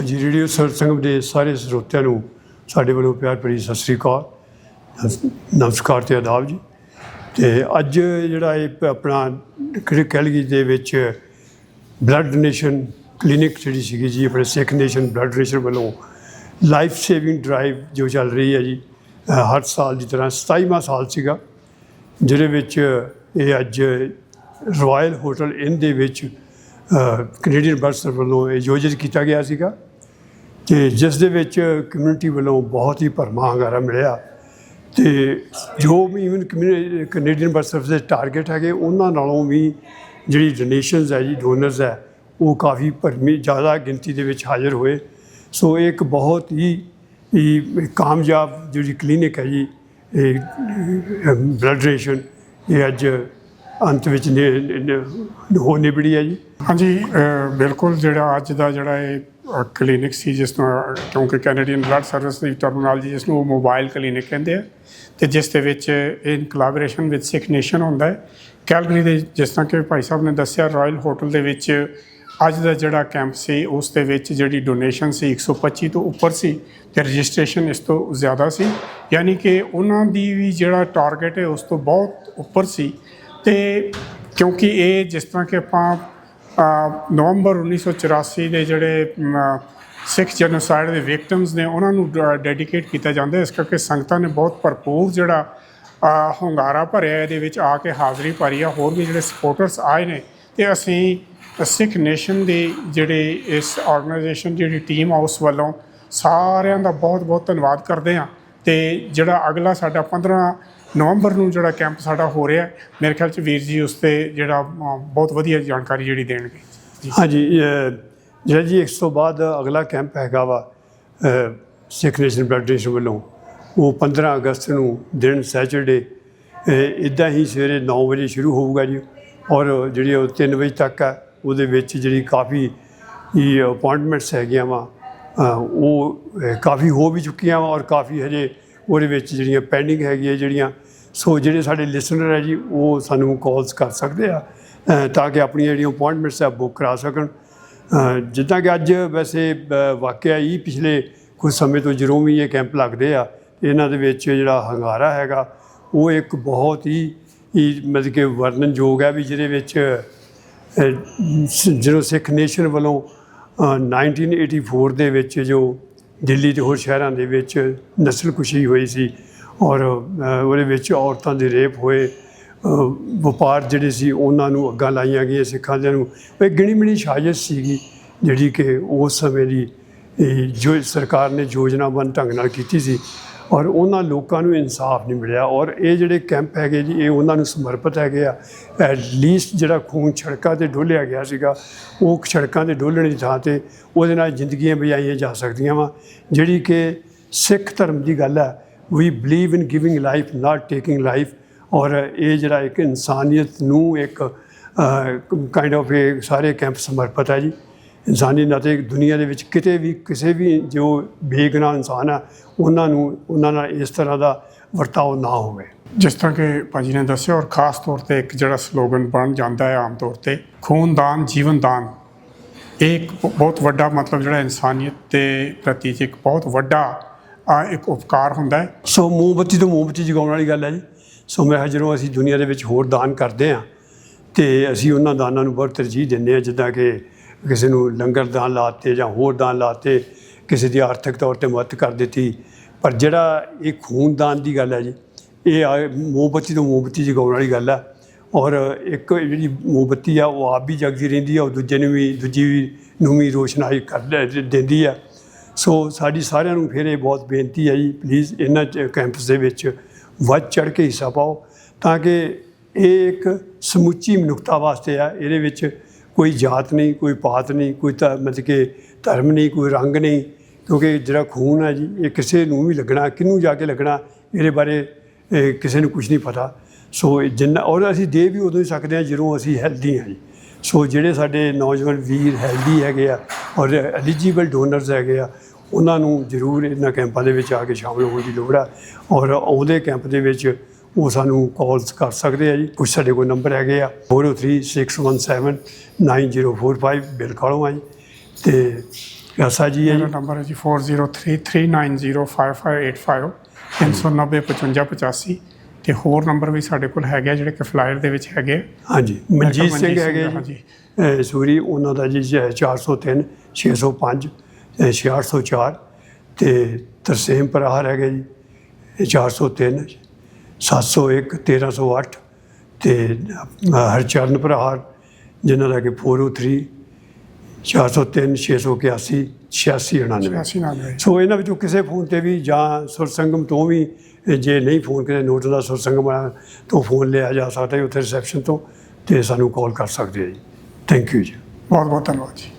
ਹਾਂਜੀ, ਰੇਡੀਓ ਸਤਸੰਗ ਦੇ ਸਾਰੇ ਸਰੋਤਿਆਂ ਨੂੰ ਸਾਡੇ ਵੱਲੋਂ ਪਿਆਰ ਭਰੀ ਸਤਿ ਸ੍ਰੀ ਅਕਾਲ। ਨਮਸਕਾਰ ਤੇ ਆਦਾਬ ਜੀ। ਤੇ ਅੱਜ ਜਿਹੜਾ ਇਹ ਆਪਣਾ ਕਿਹੜੇ ਕੈਲਗੀ ਦੇ ਵਿੱਚ ਬਲੱਡ ਡੋਨੇਸ਼ਨ ਕਲੀਨਿਕ ਜਿਹੜੀ ਸੀਗੀ ਜੀ, ਆਪਣੇ ਸਿੱਖ ਨੇਸ਼ਨ ਬਲੱਡ ਡੋਨੇਸ਼ਨ ਵੱਲੋਂ ਲਾਈਫ ਸੇਵਿੰਗ ਡਰਾਈਵ ਜੋ ਚੱਲ ਰਹੀ ਹੈ ਜੀ ਹਰ ਸਾਲ ਦੀ ਤਰ੍ਹਾਂ 27ਵਾਂ ਸਾਲ ਸੀਗਾ, ਜਿਹਦੇ ਵਿੱਚ ਇਹ ਅੱਜ ਰਾਇਲ ਹੋਟਲ ਇਨ ਦੇ ਵਿੱਚ ਕੈਨੇਡੀਅਨ ਬਰਸਰ ਵੱਲੋਂ ਇਹ ਆਯੋਜਿਤ ਕੀਤਾ ਗਿਆ ਸੀਗਾ। ਤੇ ਜਿਸ ਦੇ ਵਿੱਚ ਕਮਿਊਨਿਟੀ ਵੱਲੋਂ ਬਹੁਤ ਹੀ ਭਰਮਾ ਹੰਗਾਰਾ ਮਿਲਿਆ ਤੇ ਜੋ ਵੀ ਇਵਨ ਕੈਨੇਡੀਅਨ ਬਰਸਰ ਦੇ ਟਾਰਗੇਟ ਹੈਗੇ, ਉਹਨਾਂ ਨਾਲੋਂ ਵੀ ਜਿਹੜੀ ਡੋਨੇਸ਼ਨਸ ਹੈ ਜੀ ਡੋਨਰਸ ਹੈ, ਉਹ ਕਾਫੀ ਭਰਮੀ, ਜ਼ਿਆਦਾ ਗਿਣਤੀ ਦੇ ਵਿੱਚ ਹਾਜ਼ਰ ਹੋਏ। ਸੋ ਇਹ ਇੱਕ ਬਹੁਤ ਹੀ ਹੀ ਕਾਮਯਾਬ ਜਿਹੜੀ ਕਲੀਨਿਕ ਹੈ ਜੀ, ਇਹ ਬਲੱਡ ਡੋਨੇਸ਼ਨ ਇਹ ਅੱਜ ਅੰਤ ਵਿੱਚ ਨੇ- ਹੋ ਨਿਬੜੀ ਹੈ ਜੀ। ਹਾਂਜੀ ਬਿਲਕੁਲ ਜਿਹੜਾ ਅੱਜ ਦਾ ਜਿਹੜਾ ਇਹ ਕਲੀਨਿਕ ਸੀ ਜਿਸ ਨੂੰ, ਕਿਉਂਕਿ ਕੈਨੇਡੀਅਨ ਬਲੱਡ ਸਰਵਿਸ ਦੀ ਟਰਮੀਨੋਲੋਜੀ ਜਿਸ ਨੂੰ ਉਹ ਮੋਬਾਈਲ ਕਲੀਨਿਕ ਕਹਿੰਦੇ ਆ, ਤੇ ਜਿਸ ਦੇ ਵਿੱਚ in collaboration with Sikh nation ਹੁੰਦਾ ਹੈ। ਕੈਲਗਰੀ ਦੇ ਜਿਸ ਤਰ੍ਹਾਂ ਕਿ ਭਾਈ ਸਾਹਿਬ ਨੇ ਦੱਸਿਆ ਰਾਇਲ ਹੋਟਲ ਦੇ ਵਿੱਚ ਅੱਜ ਦਾ ਜਿਹੜਾ ਕੈਂਪ ਸੀ, ਉਸ ਦੇ ਵਿੱਚ ਜਿਹੜੀ ਡੋਨੇਸ਼ਨ ਸੀ 125 ਤੋਂ ਉੱਪਰ ਸੀ ਤੇ ਰਜਿਸਟ੍ਰੇਸ਼ਨ ਇਸ ਤੋਂ ਜ਼ਿਆਦਾ ਸੀ। ਯਾਨੀ ਕਿ ਉਹਨਾਂ ਦੀ ਵੀ ਜਿਹੜਾ ਟਾਰਗੇਟ ਹੈ, ਉਸ ਤੋਂ ਬਹੁਤ ਉੱਪਰ ਸੀ। ਤੇ ਕਿਉਂਕਿ ਇਹ ਜਿਸ ਤਰ੍ਹਾਂ ਕਿ ਆਪਾਂ ਨਵੰਬਰ 1984 ਦੇ ਜਿਹੜੇ ਸਿੱਖ ਜੈਨੋਸਾਈਡ ਦੇ ਵਿਕਟਮਸ ਨੇ ਉਹਨਾਂ ਨੂੰ ਡੈਡੀਕੇਟ ਕੀਤਾ ਜਾਂਦਾ ਹੈ। ਇਸ ਕਰਕੇ ਸੰਗਤਾਂ ਨੇ ਬਹੁਤ ਭਰਪੂਰ ਜਿਹੜਾ ਅ, ਹੁੰਗਾਰਾ ਭਰਿਆ ਇਹਦੇ ਵਿੱਚ ਆ ਕੇ ਹਾਜ਼ਰੀ ਭਰੀ ਆ। ਹੋਰ ਵੀ ਜਿਹੜੇ ਸਪੋਰਟਰਸ ਆਏ ਨੇ ਤੇ ਅਸੀਂ ਸਿੱਖ ਨੇਸ਼ਨ ਦੀ ਜਿਹੜੀ ਇਸ ਆਰਗੇਨਾਈਜੇਸ਼ਨ ਜਿਹੜੀ ਟੀਮ ਆ ਉਸ ਵੱਲੋਂ ਸਾਰਿਆਂ ਦਾ ਬਹੁਤ ਬਹੁਤ ਧੰਨਵਾਦ ਕਰਦੇ ਹਾਂ। ਤੇ ਜਿਹੜਾ ਅਗਲਾ ਸਾਡਾ 15 ਨਵੰਬਰ ਨੂੰ ਜਿਹੜਾ ਕੈਂਪ ਸਾਡਾ ਹੋ ਰਿਹਾ, ਮੇਰੇ ਖਿਆਲ ਚ ਵੀਰ ਜੀ ਉਸ ਤੇ ਜਿਹੜਾ ਬਹੁਤ ਵਧੀਆ ਜਾਣਕਾਰੀ ਜਿਹੜੀ ਦੇਣਗੇ। ਹਾਂਜੀ ਜਿਹੜਾ ਜੀ, ਇਸ ਤੋਂ ਬਾਅਦ ਅਗਲਾ ਕੈਂਪ ਹੈਗਾ ਵਾ ਸਿੱਖ ਨੇਸ਼ਨ ਬਲੱਡ ਡੋਨੇਸ਼ਨ ਵੱਲੋਂ, ਉਹ 15 ਅਗਸਤ ਨੂੰ ਦਿਨ ਸੈਚਰਡੇ ਇਦਾਂ ਹੀ ਸਵੇਰੇ 9 ਵਜੇ ਸ਼ੁਰੂ ਹੋਊਗਾ ਜੀ, ਔਰ ਜਿਹੜੀ ਉਹ 3 ਵਜੇ ਤੱਕ ਆ, ਉਹਦੇ ਵਿੱਚ ਜਿਹੜੀ ਕਾਫੀ ਹੀ ਅਪਾਇੰਟਮੈਂਟਸ ਹੈਗੀਆਂ ਵਾ ਉਹ ਕਾਫੀ ਹੋ ਵੀ ਚੁੱਕੀਆਂ ਵਾ ਔਰ ਕਾਫੀ ਹਜੇ ਉਹਦੇ ਵਿੱਚ ਜਿਹੜੀਆਂ ਪੈਂਡਿੰਗ ਹੈਗੀਆਂ ਜਿਹੜੀਆਂ, ਸੋ ਜਿਹੜੇ ਸਾਡੇ ਲਿਸਨਰ ਹੈ ਜੀ, ਉਹ ਸਾਨੂੰ ਕਾਲਸ ਕਰ ਸਕਦੇ ਆ ਤਾਂ ਕਿ ਆਪਣੀਆਂ ਜਿਹੜੀਆਂ ਅਪਾਇੰਟਮੈਂਟਸ ਆ ਬੁੱਕ ਕਰਾ ਸਕਣ। ਜਿੱਦਾਂ ਕਿ ਅੱਜ ਵੈਸੇ ਵਾਕਿਆ ਹੀ ਪਿਛਲੇ ਕੁਝ ਸਮੇਂ ਤੋਂ ਜਦੋਂ ਵੀ ਇਹ ਕੈਂਪ ਲੱਗਦੇ ਆ ਇਹਨਾਂ ਦੇ ਵਿੱਚ ਜਿਹੜਾ ਹੰਗਾਰਾ ਹੈਗਾ, ਉਹ ਇੱਕ ਬਹੁਤ ਹੀ ਮਤਲਬ ਕਿ ਵਰਣਨਯੋਗ ਹੈ ਵੀ ਜਿਹਦੇ ਵਿੱਚ ਜਦੋਂ ਸਿੱਖ ਨੇਸ਼ਨ ਵੱਲੋਂ 1984 ਦੇ ਵਿੱਚ ਜੋ ਦਿੱਲੀ ਦੇ ਹੋਰ ਸ਼ਹਿਰਾਂ ਦੇ ਵਿੱਚ ਨਸਲਕੁਸ਼ੀ ਹੋਈ ਸੀ ਔਰ ਉਹਦੇ ਵਿੱਚ ਔਰਤਾਂ ਦੇ ਰੇਪ ਹੋਏ ਵਪਾਰ ਜਿਹੜੇ ਸੀ ਉਹਨਾਂ ਨੂੰ ਅੱਗਾਂ ਲਾਈਆਂ ਗਈਆਂ ਸਿੱਖਾਂ ਦੇ ਨੂੰ। ਉਹ ਗਿਣੀ ਮਿਣੀ ਸਾਜ਼ਿਸ਼ ਸੀਗੀ ਜਿਹੜੀ ਕਿ ਉਸ ਸਮੇਂ ਦੀ ਜੋ ਸਰਕਾਰ ਨੇ ਯੋਜਨਾਬੰਦ ਢੰਗ ਨਾਲ ਕੀਤੀ ਸੀ। ਔਰ ਉਹਨਾਂ ਲੋਕਾਂ ਨੂੰ ਇਨਸਾਫ ਨਹੀਂ ਮਿਲਿਆ। ਔਰ ਇਹ ਜਿਹੜੇ ਕੈਂਪ ਹੈਗੇ ਜੀ, ਇਹ ਉਹਨਾਂ ਨੂੰ ਸਮਰਪਿਤ ਹੈਗੇ ਆ। ਐਟ ਲੀਸਟ ਜਿਹੜਾ ਖੂਨ ਸੜਕਾਂ ਤੇ ਡੋਲਿਆ ਗਿਆ ਸੀਗਾ, ਉਹ ਸੜਕਾਂ ਤੇ ਡੋਲਣ ਦੀ ਥਾਂ ਤੇ ਉਹਦੇ ਨਾਲ ਜ਼ਿੰਦਗੀਆਂ ਬਚਾਈਆਂ ਜਾ ਸਕਦੀਆਂ ਵਾ। ਜਿਹੜੀ ਕਿ ਸਿੱਖ ਧਰਮ ਦੀ ਗੱਲ ਹੈ we believe in giving life not taking life ਔਰ ਇਹ ਜਿਹੜਾ ਇੱਕ ਇਨਸਾਨੀਅਤ ਨੂੰ ਇੱਕ ਕਾਈਂਡ ਆਫ ਇਹ ਸਾਰੇ ਕੈਂਪ ਸਮਰਪਿਤ ਹੈ ਜੀ। ਇਨਸਾਨੀ ਨਾਤੇ ਦੁਨੀਆ ਦੇ ਵਿੱਚ ਕਿਤੇ ਵੀ ਕਿਸੇ ਵੀ ਜੋ ਬੇਗੁਨਾਹ ਇਨਸਾਨ ਆ ਉਹਨਾਂ ਨੂੰ ਉਹਨਾਂ ਨਾਲ ਇਸ ਤਰ੍ਹਾਂ ਦਾ ਵਰਤਾਓ ਨਾ ਹੋਵੇ। ਜਿਸ ਤਰ੍ਹਾਂ ਕਿ ਭਾਜੀ ਨੇ ਦੱਸਿਆ ਔਰ ਖਾਸ ਤੌਰ ਤੇ ਇੱਕ ਜਿਹੜਾ ਸਲੋਗਨ ਬਣ ਜਾਂਦਾ ਹੈ ਆਮ ਤੌਰ ਤੇ ਖੂਨਦਾਨ ਜੀਵਨਦਾਨ। ਇਹ ਇੱਕ ਬਹੁਤ ਵੱਡਾ ਮਤਲਬ ਜਿਹੜਾ ਇਨਸਾਨੀਅਤ ਦੇ ਪ੍ਰਤੀ ਇੱਕ ਬਹੁਤ ਵੱਡਾ ਇੱਕ ਉਪਕਾਰ ਹੁੰਦਾ ਹੈ। ਸੋ ਮੋਮਬੱਤੀ ਤੋਂ ਮੋਮਬੱਤੀ ਜਗਾਉਣ ਵਾਲੀ ਗੱਲ ਹੈ ਜੀ। ਸੋ ਮੈਂ ਜਦੋਂ ਅਸੀਂ ਦੁਨੀਆ ਦੇ ਵਿੱਚ ਹੋਰ ਦਾਨ ਕਰਦੇ ਹਾਂ ਤੇ ਅਸੀਂ ਉਹਨਾਂ ਦਾਨਾਂ ਨੂੰ ਬਹੁਤ ਤਰਜੀਹ ਦਿੰਦੇ ਹਾਂ ਜਿੱਦਾਂ ਕਿ ਕਿਸੇ ਨੂੰ ਲੰਗਰ ਦਾਨ ਲਾਤੇ ਜਾਂ ਹੋਰ ਦਾਨ ਲਾਤੇ, ਕਿਸੇ ਦੀ ਆਰਥਿਕ ਤੌਰ ਤੇ ਮਦਦ ਕਰ ਦਿੱਤੀ। ਪਰ ਜਿਹੜਾ ਇਹ ਖੂਨ ਦਾਨ ਦੀ ਗੱਲ ਹੈ ਜੀ, ਇਹ ਆ- ਮੋਮਬੱਤੀ ਤੋਂ ਮੋਮਬੱਤੀ ਜਗਾਉਣ ਵਾਲੀ ਗੱਲ ਹੈ। ਔਰ ਇੱਕ ਜਿਹੜੀ ਮੋਮਬੱਤੀ ਆ, ਉਹ ਆਪ ਵੀ ਜਗਦੀ ਰਹਿੰਦੀ ਆ, ਉਹ ਦੂਜੇ ਨੂੰ ਵੀ, ਦੂਜੀ ਵੀ ਨੂੰ ਵੀ ਰੋਸ਼ਨਾਈ ਕਰ ਦਿੰਦੀ ਆ। ਸੋ ਸਾਡੀ ਸਾਰਿਆਂ ਨੂੰ ਫਿਰ ਇਹ ਬਹੁਤ ਬੇਨਤੀ ਹੈ ਜੀ ਪਲੀਜ਼ ਇਹਨਾਂ ਚ- ਕੈਂਪਸ ਦੇ ਵਿੱਚ ਵੱਧ ਚੜ ਕੇ ਹਿੱਸਾ ਪਾਓ, ਤਾਂ ਕਿ ਇਹ ਇੱਕ ਸਮੁੱਚੀ ਮਨੁੱਖਤਾ ਵਾਸਤੇ ਆ, ਇਹਦੇ ਵਿੱਚ ਕੋਈ ਜਾਤ ਨਹੀਂ, ਕੋਈ ਪਾਤ ਨਹੀਂ, ਕੋਈ ਤਾਂ ਮਤਲਬ ਕਿ ਧਰਮ ਨਹੀਂ, ਕੋਈ ਰੰਗ ਨਹੀਂ, ਕਿਉਂਕਿ ਜਿਹੜਾ ਖੂਨ ਹੈ ਜੀ, ਇਹ ਕਿਸੇ ਨੂੰ ਵੀ ਲੱਗਣਾ, ਕਿਹਨੂੰ ਜਾ ਕੇ ਲੱਗਣਾ, ਇਹਦੇ ਬਾਰੇ ਕਿਸੇ ਨੂੰ ਕੁਝ ਨਹੀਂ ਪਤਾ। ਸੋ ਜਿੰਨਾ, ਔਰ ਅਸੀਂ ਦੇ ਵੀ ਉਦੋਂ ਹੀ ਸਕਦੇ ਹਾਂ ਜਦੋਂ ਅਸੀਂ ਹੈਲਦੀ ਹਾਂ ਜੀ। ਸੋ ਜਿਹੜੇ ਸਾਡੇ ਨੌਜਵਾਨ ਵੀਰ ਹੈਲਦੀ ਹੈਗੇ ਆ, ਔਰ ਐਲੀਜੀਬਲ ਡੋਨਰਸ ਹੈਗੇ ਆ, ਉਹਨਾਂ ਨੂੰ ਜ਼ਰੂਰ ਇਹਨਾਂ ਕੈਂਪਾਂ ਦੇ ਵਿੱਚ ਆ ਕੇ ਸ਼ਾਮਲ ਹੋਣ ਦੀ ਲੋੜ ਆ, ਔਰ ਆਉਂਦੇ ਕੈਂਪ ਦੇ ਵਿੱਚ ਉਹ ਸਾਨੂੰ ਕਾਲਸ ਕਰ ਸਕਦੇ ਆ ਜੀ। ਕੁਝ ਸਾਡੇ ਕੋਲ ਨੰਬਰ ਹੈਗੇ ਆ 4036179045 ਬਿਲ ਕਾਲੋ ਆ ਜੀ। ਤੇ ਪਿਆਸਾ ਜੀ ਹੈ ਜੀ। ਨੰਬਰ ਹੈ ਜੀ 4033905585 3905585 ਤੇ ਹੋਰ ਨੰਬਰ ਵੀ ਸਾਡੇ ਕੋਲ ਹੈਗੇ ਜਿਹੜੇ ਕਿ ਫਲਾਇਰ ਦੇ ਵਿੱਚ ਹੈਗੇ ਆ। ਹਾਂਜੀ ਮਨਜੀਤ ਸਿੰਘ ਹੈਗੇ ਹਾਂ ਜੀ। ਜੀ ਅਹ ਸੂਰੀ ਉਹਨਾਂ ਦਾ ਜੀ ਹੈ 403 605 ਅਹ 6804 ਤੇ ਤਰਸੇਮ ਪਰਾਹਰ ਹੈਗੇ ਜੀ ਇਹ 403 701 1308 ਤੇ ਹਰਚਰਨ ਪਰਾਹਰ ਜਿਨ੍ਹਾਂ ਦਾ ਕਿ 403 403 681 8699 ਅਸੀਂ ਨਾਲ ਹੈ ਸੋ ਇਹਨਾਂ ਵਿੱਚੋਂ ਕਿਸੇ ਫੋਨ ਤੇ ਵੀ ਜਾਂ ਸੁਰਸੰਗਮ ਤੋਂ ਵੀ ਜੇ ਨਹੀਂ ਫੋਨ ਕਰੇ ਨੋਟ ਦਾ ਸੁਰਸੰਗਮ ਤੋਂ ਫੋਨ ਲਿਆ ਜਾ ਸਕਦਾ ਹੈ ਉੱਥੇ ਰਿਸੈਪਸ਼ਨ ਤੋਂ ਤੇ ਸਾਨੂੰ ਕਾਲ ਕਰ ਸਕਦੇ ਆ ਜੀ। ਥੈਂਕ ਯੂ ਜੀ। ਬਹੁਤ ਬਹੁਤ ਧੰਨਵਾਦ ਜੀ।